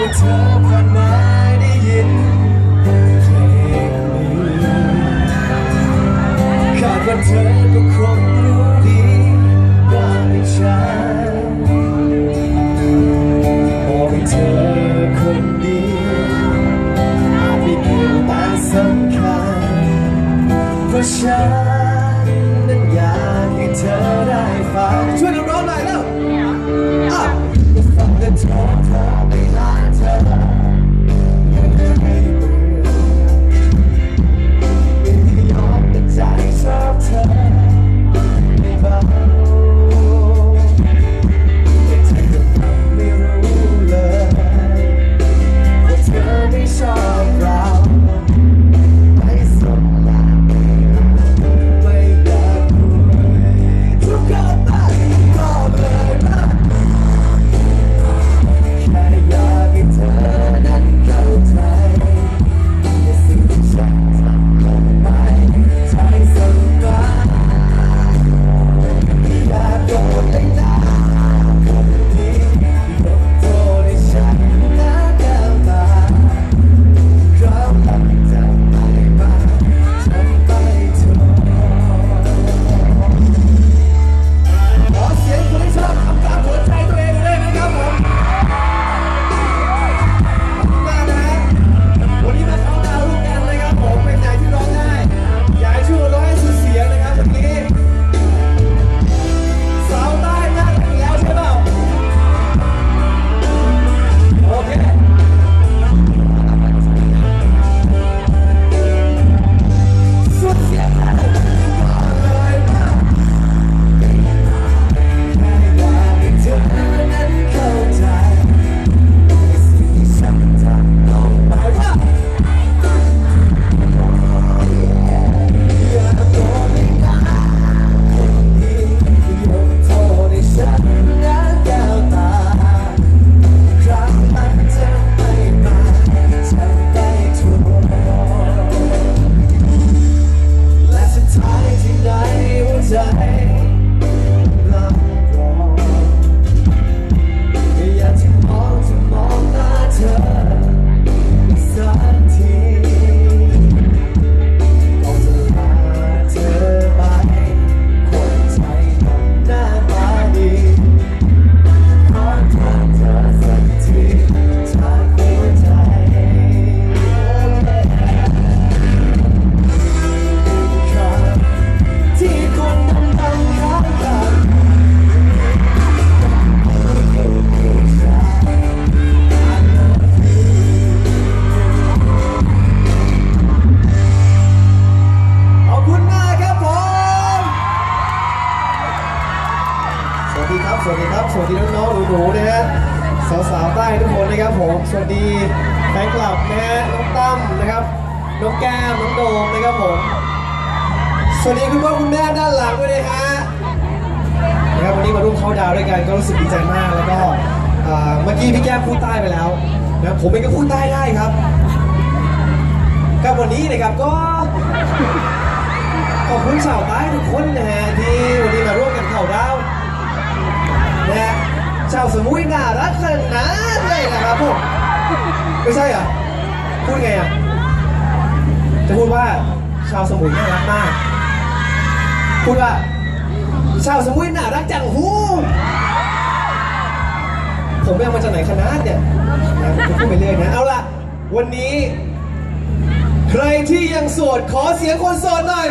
ว่าเธอผ่านมาได้ยินเพลงนี้คาดว่าเธอก็คงรู้ดีว่าไม่ใช่บอกให้เธอคนดีอาจไม่เกี่ยวแต่สำคัญเพราะฉันนั้นอยากให้เธอได้ฟังช่วยเราร้องหน่อยแล้วอะฟังกันทอ หนูนะฮะสาวๆใต้ทุกคนนะครับผมสวัสดีแฟนคลับนะฮะน้องตั้มนะครับน้องแก้มน้องโดมนะครับผมสวัสดีคุณพ่อคุณแม่ด้านหลังด้วยนะฮะนะครับวันนี้มาร่วมเข้าดาวด้วยกันก็รู้สึกดีใจมากแล้วก็เมื่อกี้พี่แก้มพูดใต้ไปแล้วนะผมเองก็พูดใต้ได้ครับกับวันนี้นะครับก็ขอบคุณชาวใต้ทุกคนนะฮะที่วันนี้ ไม่ใช่อะพูดไงอะจะพูดว่าชาวสมุยน่ารักมาก พูดว่า ชาวสมุยน่ารักจังหูผมไปเอามาจากไหนคณะเนี่ยพูดไปเรื่อยนะ เอาล่ะ วันนี้ ใครที่ยังโสดขอเสียงคนโสดหน่อย